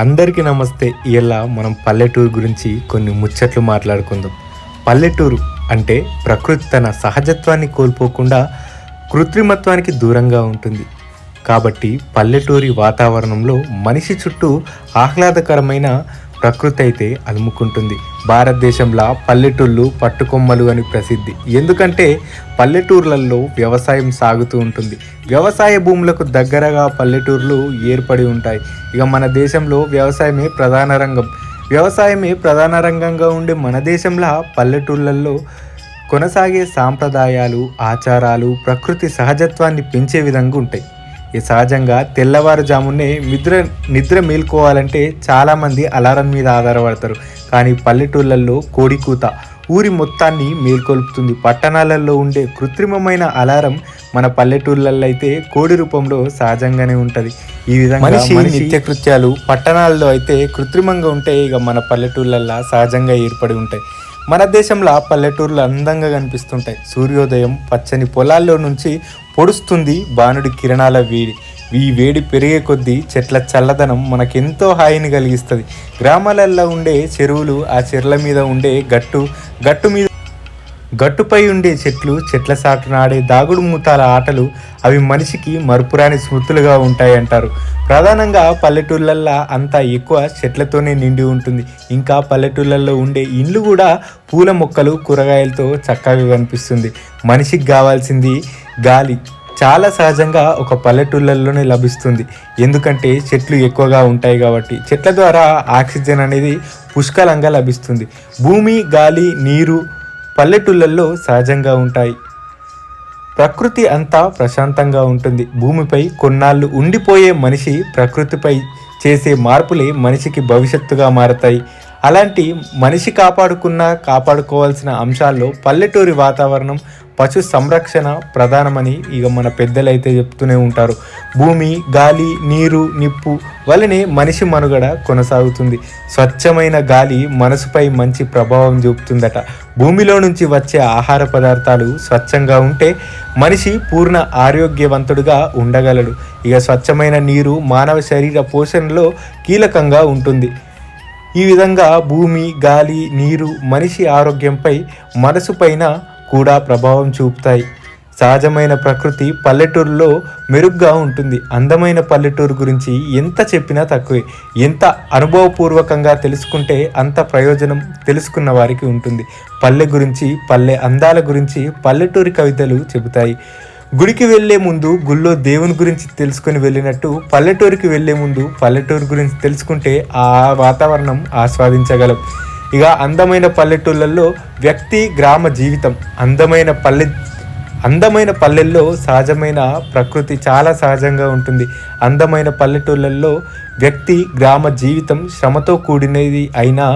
అందరికీ నమస్తే. ఇలా మనం పల్లెటూరు గురించి కొన్ని ముచ్చట్లు మాట్లాడుకుందాం. పల్లెటూరు అంటే ప్రకృతి తన సహజత్వాన్ని కోల్పోకుండా కృత్రిమత్వానికి దూరంగా ఉంటుంది. కాబట్టి పల్లెటూరి వాతావరణంలో మనిషి చుట్టూ ఆహ్లాదకరమైన ప్రకృతి అయితే అలుముకుంటుంది. భారతదేశంలో పల్లెటూళ్ళు పట్టుకొమ్మలు అని ప్రసిద్ధి. ఎందుకంటే పల్లెటూర్లలో వ్యవసాయం సాగుతూ ఉంటుంది. వ్యవసాయ భూములకు దగ్గరగా పల్లెటూర్లు ఏర్పడి ఉంటాయి. ఇక మన దేశంలో వ్యవసాయమే ప్రధాన రంగం. వ్యవసాయమే ప్రధాన రంగంగా ఉండే మన దేశంలో పల్లెటూళ్ళల్లో కొనసాగే సాంప్రదాయాలు ఆచారాలు ప్రకృతి సహజత్వాన్ని పెంచే విధంగా ఉంటాయి. ఈ సహజంగా తెల్లవారుజామునే నిద్ర నిద్ర మేల్కోవాలంటే చాలామంది అలారం మీద ఆధారపడతారు. కానీ పల్లెటూళ్ళల్లో కోడికూత ఊరి మొత్తాన్ని మేల్కొల్పుతుంది. పట్టణాలలో ఉండే కృత్రిమమైన అలారం మన పల్లెటూళ్ళల్లో అయితే కోడి రూపంలో సహజంగానే ఉంటుంది. ఈ విధంగా మనిషి నిత్యకృత్యాలు పట్టణాల్లో అయితే కృత్రిమంగా ఉంటే ఇక మన పల్లెటూళ్ళల్లో సహజంగా ఏర్పడి ఉంటాయి. మన దేశంలో పల్లెటూర్లు అందంగా కనిపిస్తుంటాయి. సూర్యోదయం పచ్చని పొలాల్లో నుంచి పొడుస్తుంది బాణుడి కిరణాల వేడి. ఈ వేడి పెరిగే కొద్దీ చెట్ల చల్లదనం మనకెంతో హాయిని కలిగిస్తుంది. గ్రామాలలో ఉండే చెరువులు ఆ చెర్ల మీద ఉండే గట్టు గట్టు మీద గట్టుపై ఉండే చెట్లు చెట్ల సాటునాడే దాగుడు మూతాల ఆటలు అవి మనిషికి మరుపురాని స్మృతులుగా ఉంటాయి అంటారు ప్రధానంగా పల్లెటూళ్ళల్లో అంతా ఎక్కువ చెట్లతోనే నిండి ఉంటుంది. ఇంకా పల్లెటూళ్ళల్లో ఉండే ఇండ్లు కూడా పూల మొక్కలు కూరగాయలతో చక్కగా కనిపిస్తుంది. మనిషికి కావాల్సింది గాలి. చాలా సహజంగా ఒక పల్లెటూళ్ళల్లోనే లభిస్తుంది. ఎందుకంటే చెట్లు ఎక్కువగా ఉంటాయి కాబట్టి. చెట్ల ద్వారా ఆక్సిజన్ అనేది పుష్కలంగా లభిస్తుంది. భూమి గాలి నీరు పల్లెటూళ్ళల్లో సహజంగా ఉంటాయి. ప్రకృతి అంతా ప్రశాంతంగా ఉంటుంది. భూమిపై కొన్నాళ్ళు ఉండిపోయే మనిషి ప్రకృతిపై చేసే మార్పులే మనిషికి భవిష్యత్తుగా మారతాయి. అలాంటి మనిషి కాపాడుకున్న కాపాడుకోవాల్సిన అంశాల్లో పల్లెటూరి వాతావరణం పశు సంరక్షణ ప్రధానమని ఇక మన పెద్దలైతే చెప్తూనే ఉంటారు. భూమి గాలి నీరు నిప్పు వలనే మనిషి మనుగడ కొనసాగుతుంది. స్వచ్ఛమైన గాలి మనసుపై మంచి ప్రభావం చూపుతుందట. భూమిలో నుంచి వచ్చే ఆహార పదార్థాలు స్వచ్ఛంగా ఉంటే మనిషి పూర్ణ ఆరోగ్యవంతుడుగా ఉండగలడు. ఇక స్వచ్ఛమైన నీరు మానవ శరీర పోషణలో కీలకంగా ఉంటుంది. ఈ విధంగా భూమి గాలి నీరు మనిషి ఆరోగ్యంపై మనసుపైన కూడా ప్రభావం చూపుతాయి. సహజమైన ప్రకృతి పల్లెటూరులో మెరుగ్గా ఉంటుంది. అందమైన పల్లెటూరు గురించి ఎంత చెప్పినా తక్కువే. ఎంత అనుభవపూర్వకంగా తెలుసుకుంటే అంత ప్రయోజనం తెలుసుకున్న వారికి ఉంటుంది. పల్లె గురించి పల్లె అందాల గురించి పల్లెటూరి కవితలు చెబుతాయి. గుడికి వెళ్ళే ముందు గుళ్ళో దేవుని గురించి తెలుసుకుని వెళ్ళినట్టు పల్లెటూరికి వెళ్ళే ముందు పల్లెటూరు గురించి తెలుసుకుంటే ఆ వాతావరణం ఆస్వాదించగలం. ఇక అందమైన పల్లెటూళ్ళల్లో వ్యక్తి గ్రామ జీవితం. అందమైన పల్లె అందమైన పల్లెల్లో సహజమైన ప్రకృతి చాలా సహజంగా ఉంటుంది. అందమైన పల్లెటూళ్ళల్లో వ్యక్తి గ్రామ జీవితం శ్రమతో కూడినది అయినా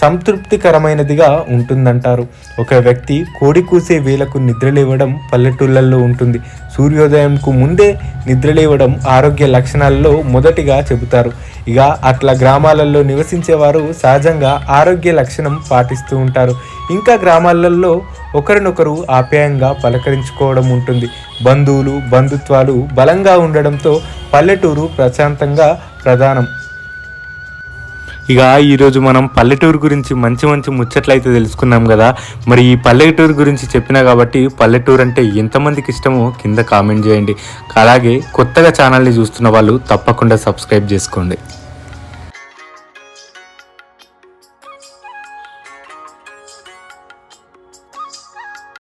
సంతృప్తికరమైనదిగా ఉంటుందంటారు. ఒక వ్యక్తి కోడి కూసే వేలకు నిద్రలేవడం పల్లెటూళ్ళల్లో ఉంటుంది. సూర్యోదయంకు ముందే నిద్రలేవడం ఆరోగ్య లక్షణాలలో మొదటిగా చెబుతారు. ఇక అట్లా గ్రామాలలో నివసించేవారు సహజంగా ఆరోగ్య లక్షణం పాటిస్తూ ఉంటారు. ఇంకా గ్రామాలలో ఒకరినొకరు ఆప్యాయంగా పలకరించుకోవడం ఉంటుంది. బంధువులు బంధుత్వాలు బలంగా ఉండడంతో పల్లెటూరు ప్రశాంతంగా ప్రధానం. ఇక ఈరోజు మనం పల్లెటూరు గురించి మంచి మంచి ముచ్చట్లు అయితే తెలుసుకున్నాం కదా. మరి ఈ పల్లెటూరు గురించి చెప్పినా కాబట్టి పల్లెటూరు అంటే ఎంతమందికి ఇష్టమో కింద కామెంట్ చేయండి. అలాగే కొత్తగా ఛానల్ని చూస్తున్న వాళ్ళు తప్పకుండా సబ్స్క్రైబ్ చేసుకోండి.